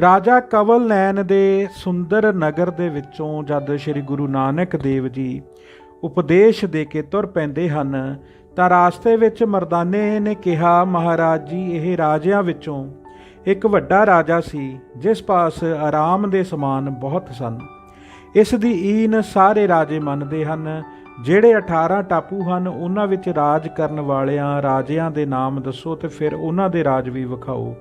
ਰਾਜਾ ਕਵਲ ਨੈਨ ਦੇ ਸੁੰਦਰ ਨਗਰ ਦੇ ਵਿੱਚੋਂ ਜਦ ਸ੍ਰੀ ਗੁਰੂ ਨਾਨਕ ਦੇਵ ਜੀ ਉਪਦੇਸ਼ ਦੇ ਕੇ ਤੁਰ ਪੈਂਦੇ ਹਨ, ਤਾਂ ਰਾਸਤੇ ਵਿੱਚ ਮਰਦਾਨੇ ਨੇ ਕਿਹਾ, ਮਹਾਰਾਜ ਜੀ, ਇਹ ਰਾਜਿਆਂ ਵਿੱਚੋਂ ਇੱਕ ਵੱਡਾ ਰਾਜਾ ਸੀ, ਜਿਸ ਪਾਸ ਆਰਾਮ ਦੇ ਸਮਾਨ ਬਹੁਤ ਸਨ। ਇਸ ਦੀ ਈਨ ਸਾਰੇ ਰਾਜੇ ਮੰਨਦੇ ਹਨ, ਜਿਹੜੇ 18 ਟਾਪੂ ਹਨ, ਉਹਨਾਂ ਵਿੱਚ ਰਾਜ ਕਰਨ ਵਾਲਿਆਂ ਰਾਜਿਆਂ ਦੇ ਨਾਮ ਦੱਸੋ ਤੇ ਫਿਰ ਉਹਨਾਂ ਦੇ ਰਾਜ ਵੀ ਵਿਖਾਓ।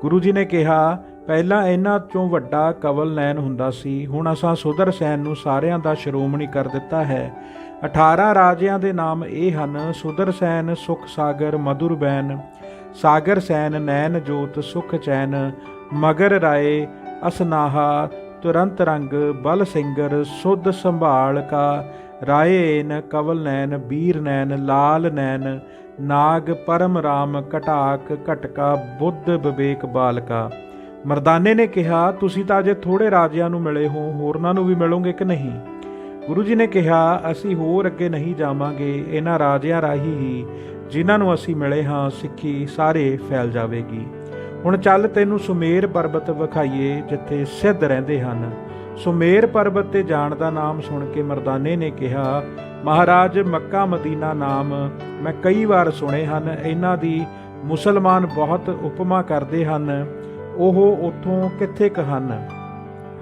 ਗੁਰੂ ਜੀ ਨੇ ਕਿਹਾ ਪਹਿਲਾਂ ਇਹਨਾਂ ਚੋਂ ਵੱਡਾ ਕਵਲ ਨੈਨ ਹੁੰਦਾ ਸੀ। ਹੁਣ ਅਸਾਂ ਸੁਦਰ ਸੈਨ ਨੂੰ ਸਾਰਿਆਂ ਦਾ ਸ਼੍ਰੋਮਣੀ ਕਰ ਦਿੱਤਾ ਹੈ। 18 ਰਾਜਿਆਂ ਦੇ ਨਾਮ ਇਹ ਹਨ ਸੁਦਰ ਸੈਨ, ਸੁਖ ਸਾਗਰ ਮధుਰ ਬੈਨ। ਸਾਗਰ ਸੈਨ ਨੈਨ ਜੋਤ, ਸੁਖ ਚੈਨ। ਮਗਰ ਰਾਏ, ਅਸਨਾਹਾ, ਤੁਰੰਤ ਰੰਗ, ਬਲ ਸਿੰਗਰ, ਸੁਧ ਸੰਭਾਲ ਕਾ। ਰਾਏਨ ਕਵਲ ਨੈਨ ਬੀਰ ਨੈਨ ਲਾਲ ਨੈਨ ਨਾਗ ਪਰਮ ਰਾਮ, ਕਟਾਕ, ਘਟਕਾ, ਬੁੱਧ, ਵਿਵੇਕ, ਬਾਲਕਾ। ਮਰਦਾਨੇ ਨੇ ਕਿਹਾ, ਤੁਸੀਂ ਤਾਂ ਅਜੇ ਥੋੜੇ ਰਾਜਿਆਂ ਨੂੰ ਮਿਲੇ ਹੋ, ਹੋਰਨਾਂ ਨੂੰ ਵੀ ਮਿਲੋਗੇ ਕਿ ਨਹੀਂ? ਗੁਰੂ ਜੀ ਨੇ ਕਿਹਾ, ਅਸੀਂ ਹੋਰ ਅੱਗੇ ਨਹੀਂ ਜਾਵਾਂਗੇ, ਇਹਨਾਂ ਰਾਜਿਆਂ ਰਾਹੀਂ ਹੀ ਜਿਨ੍ਹਾਂ ਨੂੰ ਅਸੀਂ ਮਿਲੇ ਹਾਂ, ਸਿੱਖੀ ਸਾਰੇ ਫੈਲ ਜਾਵੇਗੀ। ਹੁਣ ਚੱਲ ਤੈਨੂੰ ਸੁਮੇਰ ਪਰਬਤ ਵਿਖਾਈਏ, ਜਿੱਥੇ ਸਿੱਧ ਰਹਿੰਦੇ ਹਨ। ਸੁਮੇਰ ਪਰਬਤ ਤੇ ਜਾਣ ਦਾ ਨਾਮ ਸੁਣ ਕੇ ਮਰਦਾਨੇ ਨੇ ਕਿਹਾ, ਮਹਾਰਾਜ, ਮੱਕਾ ਮਦੀਨਾ ਨਾਮ ਮੈਂ ਕਈ ਵਾਰ ਸੁਣੇ ਹਨ, ਇਹਨਾਂ ਦੀ ਮੁਸਲਮਾਨ ਬਹੁਤ ਉਪਮਾ ਕਰਦੇ ਹਨ। ਉਹ ਉਥੋਂ ਕਿੱਥੇ ਕ ਹਨ?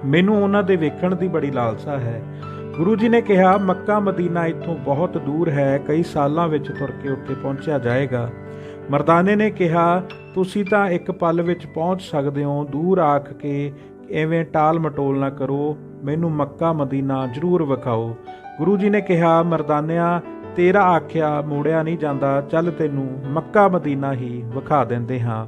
ਮੈਨੂੰ ਉਹਨਾਂ ਦੇ ਵੇਖਣ ਦੀ ਬੜੀ ਲਾਲਸਾ ਹੈ। ਗੁਰੂ ਜੀ ਨੇ ਕਿਹਾ, ਮੱਕਾ ਮਦੀਨਾ ਇੱਥੋਂ ਬਹੁਤ ਦੂਰ ਹੈ, ਕਈ ਸਾਲਾਂ ਵਿੱਚ ਤੁਰ ਕੇ ਉੱਥੇ ਪਹੁੰਚਿਆ ਜਾਏਗਾ। ਮਰਦਾਨੇ ਨੇ ਕਿਹਾ, ਤੁਸੀਂ ਤਾਂ ਇੱਕ ਪਲ ਵਿੱਚ ਪਹੁੰਚ ਸਕਦੇ ਹੋ, ਦੂਰ ਆਖ ਕੇ ਐਵੇਂ ਟਾਲ ਮਟੋਲ ਨਾ ਕਰੋ, ਮੈਨੂੰ ਮੱਕਾ ਮਦੀਨਾ ਜ਼ਰੂਰ ਵਿਖਾਓ। ਗੁਰੂ ਜੀ ਨੇ ਕਿਹਾ, ਮਰਦਾਨਿਆ, ਤੇਰਾ ਆਖਿਆ ਮੋੜਿਆ ਨਹੀਂ ਜਾਂਦਾ, ਚੱਲ ਤੈਨੂੰ ਮੱਕਾ ਮਦੀਨਾ ਹੀ ਵਿਖਾ ਦਿੰਦੇ ਹਾਂ।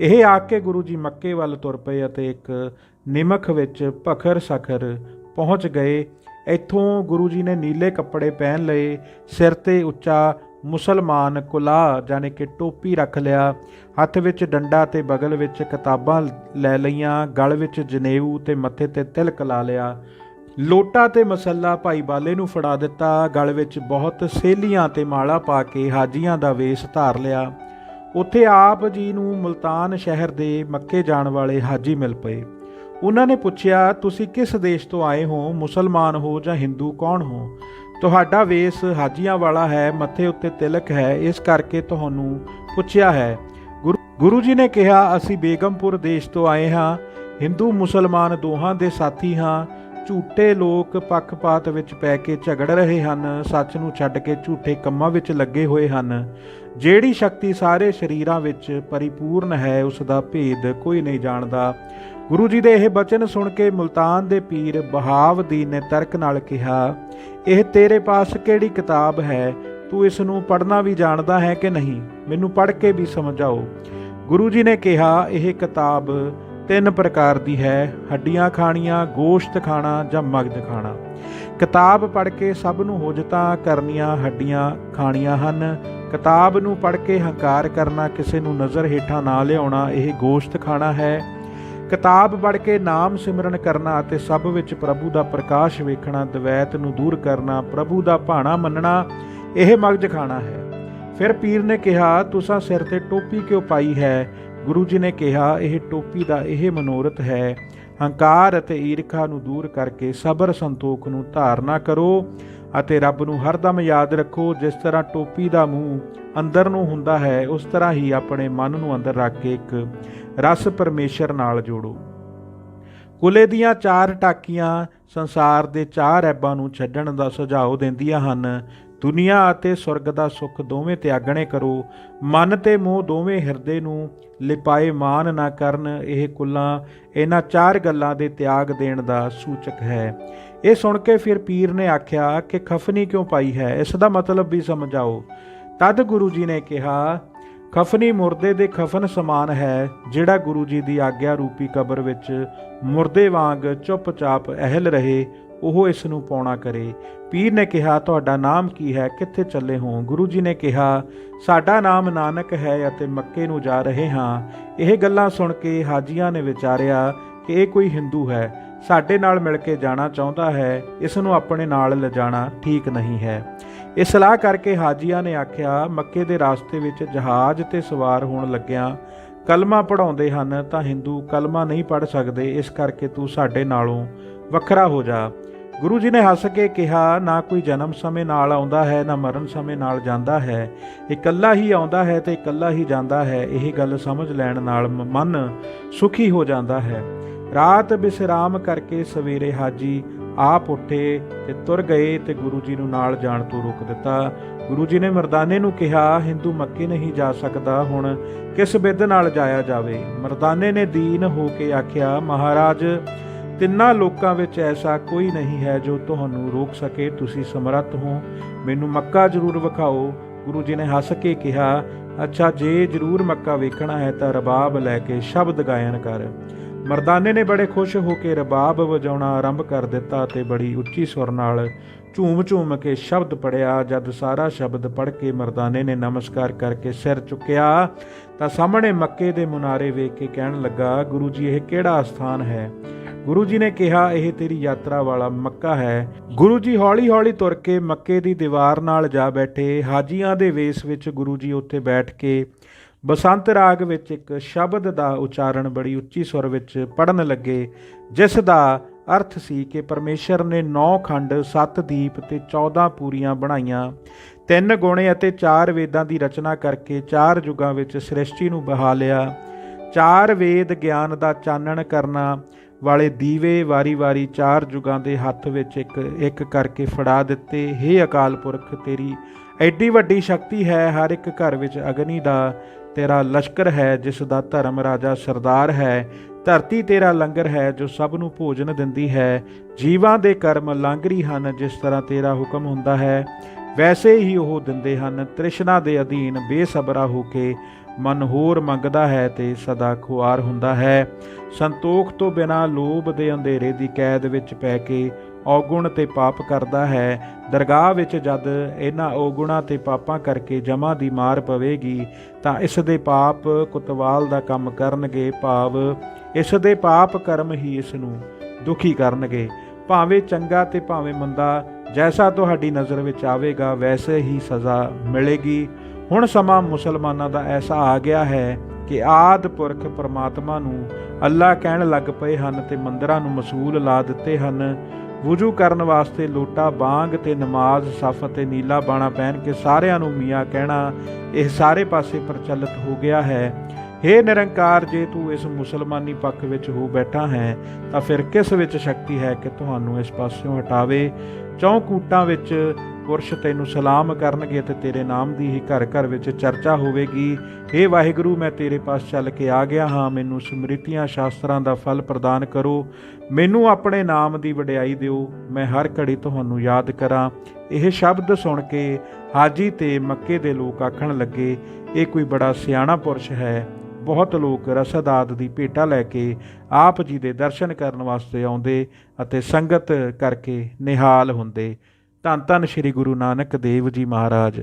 ਇਹ ਆਖ ਕੇ ਗੁਰੂ ਜੀ ਮੱਕੇ ਵੱਲ ਤੁਰ ਪਏ ਅਤੇ ਇੱਕ ਨਿਮਖ ਵਿੱਚ ਭਖਰ ਸਖਰ ਪਹੁੰਚ ਗਏ। ਇੱਥੋਂ ਗੁਰੂ ਜੀ ਨੇ ਨੀਲੇ ਕੱਪੜੇ ਪਹਿਨ ਲਏ, ਸਿਰ ਤੇ ਉੱਚਾ ਮੁਸਲਮਾਨ ਕੁਲਾ ਜਾਨੇ ਕਿ ਟੋਪੀ ਰੱਖ ਲਿਆ। ਹੱਥ ਵਿੱਚ ਡੰਡਾ ਤੇ ਬਗਲ ਵਿੱਚ ਕਿਤਾਬਾਂ ਲੈ ਲਈਆਂ, ਗਲ ਵਿੱਚ ਜਨੇਊ ਤੇ ਮੱਥੇ ਤੇ ਤਿਲਕ ਲਾ ਲਿਆ। ਲੋਟਾ ਤੇ ਮਸੱਲਾ ਭਾਈ ਬਾਲੇ ਨੂੰ ਫੜਾ ਦਿੱਤਾ, ਗਲ ਵਿੱਚ ਬਹੁਤ ਸੇਲੀਆਂ ਤੇ ਮਾਲਾ ਪਾ ਕੇ ਹਾਜੀਆਂ ਦਾ ਵੇਸ ਧਾਰ ਲਿਆ। ਉੱਥੇ ਆਪ ਜੀ ਨੂੰ ਮੁਲਤਾਨ ਸ਼ਹਿਰ ਦੇ ਮੱਕੇ ਜਾਣ ਵਾਲੇ ਹਾਜੀ ਮਿਲ ਪਏ। ਉਹਨਾਂ ਨੇ ਪੁੱਛਿਆ, ਤੁਸੀਂ ਕਿਸ ਦੇਸ਼ ਤੋਂ ਆਏ ਹੋ? ਮੁਸਲਮਾਨ ਹੋ ਜਾਂ ਹਿੰਦੂ? ਕੌਣ ਹੋ? ਤੁਹਾਡਾ ਵੇਸ ਹਾਜੀਆਂ ਵਾਲਾ ਹੈ, ਮੱਥੇ ਉੱਤੇ ਤਿਲਕ ਹੈ, ਇਸ ਕਰਕੇ ਤੁਹਾਨੂੰ ਪੁੱਛਿਆ ਹੈ। ਗੁਰੂ ਗੁਰੂ ਜੀ ਨੇ ਕਿਹਾ, ਅਸੀਂ ਬੇਗਮਪੁਰ ਦੇਸ਼ ਤੋਂ ਆਏ ਹਾਂ, ਹਿੰਦੂ, ਮੁਸਲਮਾਨ ਦੋਹਾਂ ਦੇ ਸਾਥੀ ਹਾਂ ਝੂਠੇ ਲੋਕ ਪੱਖਪਾਤ ਵਿੱਚ ਪੈ ਕੇ ਝਗੜ ਰਹੇ ਹਨ, ਸੱਚ ਨੂੰ ਛੱਡ ਕੇ ਝੂਠੇ ਕੰਮਾਂ ਵਿੱਚ ਲੱਗੇ ਹੋਏ ਹਨ। ਜਿਹੜੀ ਸ਼ਕਤੀ ਸਾਰੇ ਸਰੀਰਾਂ ਵਿੱਚ ਪਰਿਪੂਰਨ ਹੈ ਉਸ ਦਾ ਭੇਦ ਕੋਈ ਨਹੀਂ ਜਾਣਦਾ। ਗੁਰੂ ਜੀ ਦੇ ਇਹ ਬਚਨ ਸੁਣ ਕੇ ਮੁਲਤਾਨ ਦੇ ਪੀਰ ਬਹਾਵਦੀਨ ਨੇ ਤਰਕ ਨਾਲ ਕਿਹਾ, ਇਹ ਤੇਰੇ ਪਾਸ ਕਿਹੜੀ ਕਿਤਾਬ ਹੈ? ਤੂੰ ਇਸ ਨੂੰ ਪੜ੍ਹਨਾ ਵੀ ਜਾਣਦਾ ਹੈ ਕਿ ਨਹੀਂ? ਮੈਨੂੰ ਪੜ੍ਹ ਕੇ ਵੀ ਸਮਝਾਓ ਗੁਰੂ ਜੀ ਨੇ ਕਿਹਾ, ਇਹ ਕਿਤਾਬ ਤਿੰਨ ਪ੍ਰਕਾਰ ਦੀ ਹੈ, ਹੱਡੀਆਂ ਖਾਣੀਆਂ, ਗੋਸ਼ਤ ਖਾਣਾ ਜਾਂ ਮਗਜ ਖਾਣਾ। ਕਿਤਾਬ ਪੜ੍ਹ ਕੇ ਸਭ ਨੂੰ ਹੁਜਤਾਂ ਕਰਨੀਆਂ ਹੱਡੀਆਂ ਖਾਣੀਆਂ ਹਨ। ਕਿਤਾਬ ਨੂੰ ਪੜ੍ਹ ਕੇ ਹੰਕਾਰ ਕਰਨਾ ਕਿਸੇ ਨੂੰ ਨਜ਼ਰ ਹੇਠਾਂ ਨਾ ਲਿਆਉਣਾ, ਇਹ ਗੋਸ਼ਤ ਖਾਣਾ ਹੈ। ਕਿਤਾਬ ਪੜ੍ਹ ਕੇ ਨਾਮ ਸਿਮਰਨ ਕਰਨਾ ਅਤੇ ਸਭ ਵਿੱਚ ਪ੍ਰਭੂ ਦਾ ਪ੍ਰਕਾਸ਼ ਵੇਖਣਾ, ਦਵੈਤ ਨੂੰ ਦੂਰ ਕਰਨਾ, ਪ੍ਰਭੂ ਦਾ ਭਾਣਾ ਮੰਨਣਾ, ਇਹ ਮਗਜ ਖਾਣਾ ਹੈ। ਫਿਰ ਪੀਰ ਨੇ ਕਿਹਾ, ਤੁਸਾਂ ਸਿਰ ਤੇ ਟੋਪੀ ਕਿਉਂ ਪਾਈ ਹੈ? ਗੁਰੂ ਜੀ ਨੇ ਕਿਹਾ, ਇਹ ਟੋਪੀ ਦਾ ਇਹ ਮਨੋਰਥ ਹੈ। ਹੰਕਾਰ ਅਤੇ ਈਰਖਾ ਨੂੰ ਦੂਰ ਕਰਕੇ ਸਬਰ ਸੰਤੋਖ ਨੂੰ ਧਾਰਨਾ ਕਰੋ ਅਤੇ ਰੱਬ ਨੂੰ ਹਰਦਮ ਯਾਦ ਰੱਖੋ। ਜਿਸ ਤਰ੍ਹਾਂ ਟੋਪੀ ਦਾ ਮੂੰਹ ਅੰਦਰ ਨੂੰ ਹੁੰਦਾ ਹੈ, ਉਸ ਤਰ੍ਹਾਂ ਹੀ ਆਪਣੇ ਮਨ ਨੂੰ ਅੰਦਰ ਰੱਖ ਕੇ ਇੱਕ ਰਸ ਪਰਮੇਸ਼ਰ ਨਾਲ ਜੋੜੋ। ਕੁਲੇ ਦੀਆਂ ਚਾਰ ਟਾਕੀਆਂ ਸੰਸਾਰ ਦੇ ਚਾਰ ਐਬਾਂ ਨੂੰ ਛੱਡਣ ਦਾ ਸੁਝਾਅ ਦਿੰਦੀਆਂ ਹਨ। ਦੁਨੀਆ ਅਤੇ ਸੁਰਗ ਦਾ ਸੁੱਖ ਦੋਵੇਂ ਤਿਆਗਣੇ ਕਰੋ। ਮਨ ਤੇ ਮੋਹ ਦੋਵੇਂ ਹਿਰਦੇ ਨੂੰ ਲਿਪਾਏ ਮਾਨ ਨਾ ਕਰਨ ਇਹ ਕੁੱਲਾਂ ਇਹਨਾਂ ਚਾਰ ਗੱਲਾਂ ਦੇ ਤਿਆਗ ਦੇਣ ਦਾ ਸੂਚਕ ਹੈ। ਇਹ ਸੁਣ ਕੇ ਫਿਰ ਪੀਰ ਨੇ ਆਖਿਆ ਕਿ ਖਫਨੀ ਕਿਉਂ ਪਾਈ ਹੈ? ਇਸ ਦਾ ਮਤਲਬ ਵੀ ਸਮਝਾਓ। ਤਦ ਗੁਰੂ ਜੀ ਨੇ ਕਿਹਾ, ਖਫਨੀ ਮੁਰਦੇ ਦੇ ਖਫਨ ਸਮਾਨ ਹੈ, ਜਿਹੜਾ ਗੁਰੂ ਜੀ ਦੀ ਆਗਿਆ ਰੂਪੀ ਕਬਰ ਵਿੱਚ ਮੁਰਦੇ ਵਾਂਗ ਚੁੱਪਚਾਪ ਅਹਿਲ ਰਹੇ ਉਹ ਇਸ ਨੂੰ ਪਾਉਣਾ ਕਰੇ। ਪੀਰ ਨੇ ਕਿਹਾ, ਤੁਹਾਡਾ ਨਾਮ ਕੀ ਹੈ? ਕਿੱਥੇ ਚੱਲੇ ਹੋ? ਗੁਰੂ ਜੀ ਨੇ ਕਿਹਾ, ਸਾਡਾ ਨਾਮ ਨਾਨਕ ਹੈ ਅਤੇ ਮੱਕੇ ਨੂੰ ਜਾ ਰਹੇ ਹਾਂ। ਇਹ ਗੱਲਾਂ ਸੁਣ ਕੇ ਹਾਜੀਆਂ ਨੇ ਵਿਚਾਰਿਆ ਕਿ ਇਹ ਕੋਈ ਹਿੰਦੂ ਹੈ। ਸਾਡੇ ਨਾਲ ਮਿਲ ਕੇ ਜਾਣਾ ਚਾਹੁੰਦਾ ਹੈ, ਇਸ ਨੂੰ ਆਪਣੇ ਨਾਲ ਲਿਜਾਣਾ ਠੀਕ ਨਹੀਂ ਹੈ। ਇਹ ਸਲਾਹ ਕਰਕੇ ਹਾਜੀਆਂ ਨੇ ਆਖਿਆ, ਮੱਕੇ ਦੇ ਰਸਤੇ ਵਿੱਚ ਜਹਾਜ਼ ਤੇ ਸਵਾਰ ਹੋਣ ਲੱਗਿਆਂ ਕਲਮਾ ਪੜਾਉਂਦੇ ਹਨ ਤਾਂ ਹਿੰਦੂ ਕਲਮਾ ਨਹੀਂ ਪੜ ਸਕਦੇ, ਇਸ ਕਰਕੇ ਤੂੰ ਸਾਡੇ ਨਾਲੋਂ ਵੱਖਰਾ ਹੋ ਜਾ। ਗੁਰੂ ਜੀ ਨੇ ਹੱਸ ਕੇ ਕਿਹਾ, ਨਾ ਕੋਈ ਜਨਮ ਸਮੇਂ ਨਾਲ ਆਉਂਦਾ ਹੈ, ਨਾ ਮਰਨ ਸਮੇਂ ਨਾਲ ਜਾਂਦਾ ਹੈ। ਇਕੱਲਾ ਹੀ ਆਉਂਦਾ ਹੈ ਤੇ ਇਕੱਲਾ ਹੀ ਜਾਂਦਾ ਹੈ। ਇਹ ਗੱਲ ਸਮਝ ਲੈਣ ਨਾਲ ਮਨ ਸੁਖੀ ਹੋ ਜਾਂਦਾ ਹੈ। ਰਾਤ ਬਿਸਰਾਮ ਕਰਕੇ ਸਵੇਰੇ ਹਾਜੀ, ਆਪ ਉੱਠੇ ਤੇ ਤੁਰ ਗਏ ਤੇ ਗੁਰੂ ਜੀ ਨੂੰ ਨਾਲ ਜਾਣ ਤੋਂ ਰੋਕ ਦਿੱਤਾ। ਗੁਰੂ ਜੀ ਨੇ ਮਰਦਾਨੇ ਨੂੰ ਕਿਹਾ, ਹਿੰਦੂ ਮੱਕੇ ਨਹੀਂ ਜਾ ਸਕਦਾ, ਹੁਣ ਕਿਸ ਬਿੱਦ ਨਾਲ ਜਾਇਆ ਜਾਵੇ? ਮਰਦਾਨੇ ਨੇ ਦੀਨ ਹੋ ਕੇ ਆਖਿਆ, ਮਹਾਰਾਜ ਤਿੰਨਾਂ ਲੋਕਾਂ ਵਿੱਚ ਐਸਾ ਕੋਈ ਨਹੀਂ ਹੈ ਜੋ ਤੁਹਾਨੂੰ ਰੋਕ ਸਕੇ। ਤੁਸੀਂ ਸਮਰੱਥ ਹੋ। ਮੈਨੂੰ ਮੱਕਾ ਜ਼ਰੂਰ ਵਿਖਾਓ। ਗੁਰੂ ਜੀ ਨੇ ਹੱਸ ਕੇ ਕਿਹਾ, ਅੱਛਾ, ਜੇ ਜ਼ਰੂਰ ਮੱਕਾ ਵੇਖਣਾ ਹੈ ਤਾਂ ਰਬਾਬ ਲੈ ਕੇ ਸ਼ਬਦ ਗਾਇਨ ਕਰ। ਮਰਦਾਨੇ ਨੇ ਬੜੇ ਖੁਸ਼ ਹੋ ਕੇ ਰਬਾਬ ਵਜਾਉਣਾ ਆਰੰਭ ਕਰ ਦਿੱਤਾ ਤੇ ਬੜੀ ਉੱਚੀ ਸੁਰ ਨਾਲ ਝੂਮ ਝੂਮ ਕੇ ਸ਼ਬਦ ਪੜਿਆ ਜਦ ਸਾਰਾ ਸ਼ਬਦ ਪੜ ਕੇ ਮਰਦਾਨੇ ਨੇ ਨਮਸਕਾਰ ਕਰਕੇ ਸਿਰ ਚੁੱਕਿਆ, ਤਾਂ ਸਾਹਮਣੇ ਮੱਕੇ ਦੇ ਮੁਨਾਰੇ ਵੇਖ ਕੇ ਕਹਿਣ ਲੱਗਾ, ਗੁਰੂ ਜੀ, ਇਹ ਕਿਹੜਾ ਸਥਾਨ ਹੈ? ਗੁਰੂ ਜੀ ਨੇ ਕਿਹਾ, ਇਹ ਤੇਰੀ ਯਾਤਰਾ ਵਾਲਾ ਮੱਕਾ ਹੈ। ਗੁਰੂ ਜੀ ਹੌਲੀ-ਹੌਲੀ ਤੁਰ ਕੇ ਮੱਕੇ ਦੀ ਦੀਵਾਰ ਨਾਲ ਜਾ ਬੈਠੇ। ਹਾਜੀਆਂ ਦੇ ਵੇਸ ਵਿੱਚ ਗੁਰੂ ਜੀ ਉੱਥੇ ਬੈਠ ਕੇ ਬਸੰਤ ਰਾਗ ਵਿੱਚ ਇੱਕ ਸ਼ਬਦ ਦਾ ਉਚਾਰਨ ਬੜੀ ਉੱਚੀ ਸੁਰ ਵਿੱਚ ਪੜਨ ਲੱਗੇ, ਜਿਸ ਦਾ ਅਰਥ ਸੀ ਕਿ ਪਰਮੇਸ਼ਰ ਨੇ 9 ਖੰਡ 7 ਦੀਪ ਤੇ 14 ਪੂਰੀਆਂ ਬਣਾਈਆਂ। ਤਿੰਨ ਗੁਣੇ ਅਤੇ ਚਾਰ ਵੇਦਾਂ ਦੀ ਰਚਨਾ ਕਰਕੇ ਚਾਰ ਯੁਗਾਂ ਵਿੱਚ ਸ੍ਰਿਸ਼ਟੀ ਨੂੰ ਬਹਾ ਲਿਆ। ਚਾਰ ਵੇਦ ਗਿਆਨ ਦਾ ਚਾਨਣ ਕਰਨਾ ਵਾਲੇ ਦੀਵੇ ਵਾਰੀ-ਵਾਰੀ ਚਾਰ ਯੁਗਾਂ ਦੇ ਹੱਥ ਵਿੱਚ ਇੱਕ ਇੱਕ ਕਰਕੇ ਫੜਾ ਦਿੱਤੇ। ਹੇ ਅਕਾਲ ਪੁਰਖ, ਤੇਰੀ ਐਡੀ ਵੱਡੀ ਸ਼ਕਤੀ ਹੈ, ਹਰ ਇੱਕ ਘਰ ਵਿੱਚ ਅਗਨੀ ਦਾ ਤੇਰਾ ਲਸ਼ਕਰ ਹੈ, ਜਿਸ ਦਾ ਧਰਮ ਰਾਜਾ ਸਰਦਾਰ ਹੈ। ਧਰਤੀ ਤੇਰਾ ਲੰਗਰ ਹੈ, ਜੋ ਸਭ ਨੂੰ ਭੋਜਨ ਦਿੰਦੀ ਹੈ। ਜੀਵਾਂ ਦੇ ਕਰਮ ਲਾਂਗਰੀ ਹਨ, ਜਿਸ ਤਰ੍ਹਾਂ ਤੇਰਾ ਹੁਕਮ ਹੁੰਦਾ ਹੈ, ਵੈਸੇ ਹੀ ਉਹ ਦਿੰਦੇ ਹਨ। ਤ੍ਰਿਸ਼ਨਾ ਦੇ ਅਧੀਨ ਬੇਸਬਰਾ ਹੋ ਕੇ ਮਨ ਹੋਰ ਮੰਗਦਾ ਹੈ ਤੇ ਸਦਾ ਖੁਆਰ ਹੁੰਦਾ ਹੈ। ਸੰਤੋਖ ਤੋਂ ਬਿਨਾ ਲੋਭ ਦੇ ਅੰਧੇਰੇ ਦੀ ਕੈਦ ਵਿੱਚ ਪੈ ਕੇ ਔਗੁਣ ਤੇ ਪਾਪ ਕਰਦਾ ਹੈ। ਦਰਗਾਹ ਵਿੱਚ ਜਦ ਇਹਨਾਂ ਔਗੁਣਾ ਤੇ ਪਾਪਾਂ ਕਰਕੇ ਜਮਾ ਦੀ ਮਾਰ ਪਵੇਗੀ, ਤਾਂ ਇਸ ਦੇ ਪਾਪ ਕੁਤਵਾਲ ਦਾ ਕੰਮ ਕਰਨਗੇ। ਭਾਵ ਇਸ ਦੇ ਪਾਪ ਕਰਮ ਹੀ ਇਸ ਨੂੰ ਦੁਖੀ ਕਰਨਗੇ। ਭਾਵੇਂ ਚੰਗਾ ਤੇ ਭਾਵੇਂ ਮੰਦਾ ਜੈਸਾ ਤੁਹਾਡੀ ਨਜ਼ਰ ਵਿੱਚ ਆਵੇਗਾ, ਵੈਸੇ ਹੀ ਸਜ਼ਾ ਮਿਲੇਗੀ। ਹੁਣ ਸਮਾਂ ਮੁਸਲਮਾਨਾਂ ਦਾ ਐਸਾ ਆ ਗਿਆ ਹੈ ਕਿ ਆਦ ਪੁਰਖ ਪਰਮਾਤਮਾ ਨੂੰ ਅੱਲਾ ਕਹਿਣ ਲੱਗ ਪਏ ਹਨ ਤੇ ਮੰਦਰਾਂ ਨੂੰ ਮਸੂਲ ਲਾ ਦਿੱਤੇ ਹਨ। ਵੁਜੂ ਕਰਨ ਵਾਸਤੇ ਲੋਟਾ ਬਾਂਗ ਤੇ ਨਮਾਜ਼, ਸਫ ਤੇ ਨੀਲਾ ਬਾਣਾ ਪਹਿਨ ਕੇ ਸਾਰਿਆਂ ਨੂੰ ਮੀਆਂ ਕਹਿਣਾ ਇਹ ਸਾਰੇ ਪਾਸੇ ਪ੍ਰਚਲਿਤ ਹੋ ਗਿਆ ਹੈ। हे ਨਿਰੰਕਾਰ, ਜੇ ਤੂੰ ਇਸ ਮੁਸਲਮਾਨੀ ਪੱਖ ਵਿੱਚ ਹੋ ਬੈਠਾ ਹੈ, ਤਾਂ ਫਿਰ ਕਿਸ ਵਿੱਚ ਸ਼ਕਤੀ ਹੈ ਕਿ ਤੁਹਾਨੂੰ ਇਸ ਪਾਸਿਓਂ ਹਟਾਵੇ? ਚੌਂ ਕੂਟਾਂ ਵਿੱਚ ਪੁਰਸ਼ ਤੈਨੂੰ ਸਲਾਮ ਕਰਨਗੇ ਤੇ ਤੇਰੇ ਨਾਮ ਦੀ ਹੀ ਘਰ ਘਰ ਵਿੱਚ ਚਰਚਾ ਹੋਵੇਗੀ। हे ਵਾਹਿਗੁਰੂ, ਮੈਂ ਤੇਰੇ ਪਾਸ ਚੱਲ ਕੇ ਆ ਗਿਆ ਹਾਂ। ਮੈਨੂੰ ਸਮ੍ਰਿਤੀਆਂ ਸ਼ਾਸਤਰਾਂ ਦਾ ਫਲ ਪ੍ਰਦਾਨ ਕਰੋ। ਮੈਨੂੰ ਆਪਣੇ ਨਾਮ ਦੀ ਵਡਿਆਈ ਦਿਓ। ਮੈਂ ਹਰ ਘੜੀ ਤੁਹਾਨੂੰ ਯਾਦ ਕਰਾਂ। ਇਹ ਸ਼ਬਦ ਸੁਣ ਕੇ ਹਾਜੀ ਤੇ ਮੱਕੇ ਦੇ ਲੋਕ ਆਖਣ ਲੱਗੇ, ਇਹ ਕੋਈ ਬੜਾ ਸਿਆਣਾ ਪੁਰਸ਼ ਹੈ। ਬਹੁਤ ਲੋਕ ਰਸਦਾਦ ਦੀ ਭੇਟਾ ਲੈ ਕੇ ਆਪ ਜੀ ਦੇ ਦਰਸ਼ਨ ਕਰਨ ਵਾਸਤੇ ਆਉਂਦੇ ਅਤੇ ਸੰਗਤ ਕਰਕੇ ਨਿਹਾਲ ਹੁੰਦੇ। ਧੰਨ ਧੰਨ ਸ੍ਰੀ ਗੁਰੂ ਨਾਨਕ ਦੇਵ ਜੀ ਮਹਾਰਾਜ।